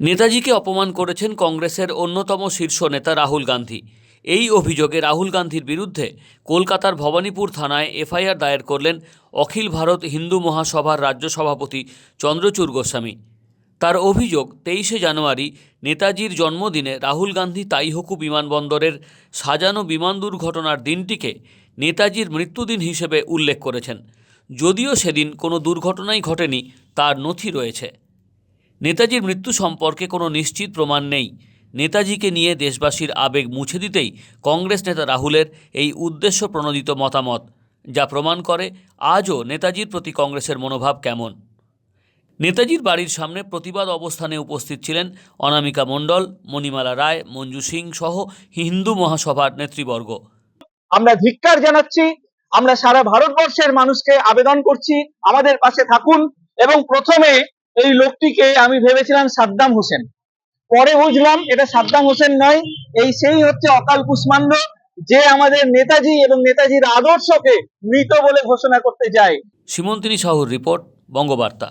নেতাজিকে অপমান করেছেন কংগ্রেসের অন্যতম শীর্ষ নেতা রাহুল গান্ধী। এই অভিযোগে রাহুল গান্ধীর বিরুদ্ধে কলকাতার ভবানীপুর থানায় এফআইআর দায়ের করলেন অখিল ভারত হিন্দু মহাসভার রাজ্য সভাপতি চন্দ্রচূড় গোস্বামী। তার অভিযোগ, তেইশে জানুয়ারি নেতাজির জন্মদিনে রাহুল গান্ধী তাইহকু বিমানবন্দরের সাজানো বিমান দুর্ঘটনার দিনটিকে নেতাজির মৃত্যুদিন হিসেবে উল্লেখ করেছেন। যদিও সেদিন কোনো দুর্ঘটনাই ঘটেনি, তার নথি রয়েছে। নেতাজির মৃত্যু সম্পর্কে কোনো নিশ্চিত প্রমাণ নেই। নেতাজিকে নিয়ে দেশবাসীর আবেগ মুছে দিতেই কংগ্রেস নেতা রাহুলের এই উদ্দেশ্য প্রণোদিত মতামত, যা প্রমাণ করে আজও নেতাজির প্রতি কংগ্রেসের মনোভাব কেমন। নেতাজির বাড়ির সামনে প্রতিবাদ অবস্থানে উপস্থিত ছিলেন অনামিকা মণ্ডল, মণিমালা রায়, মঞ্জু সিং সহ হিন্দু মহাসভার নেতৃবর্গ। আমরা ধিক্কার জানাচ্ছি, আমরা সারা ভারতবর্ষের মানুষকে আবেদন করছি, আমাদের পাশে থাকুন এবং প্রথমে এই লোকটিকে আমি ভেবেছিলাম সাদ্দাম হোসেন। পরে বুঝলাম এটা সাদ্দাম হোসেন নয়, এই সেই হচ্ছে অকাল কুষ্মাণ্ড, যে আমাদের নেতাজি এবং নেতাজির আদর্শকে মৃত বলে ঘোষণা করতে যায় সীমন্তিনী সাহুর রিপোর্ট, বঙ্গবার্তা।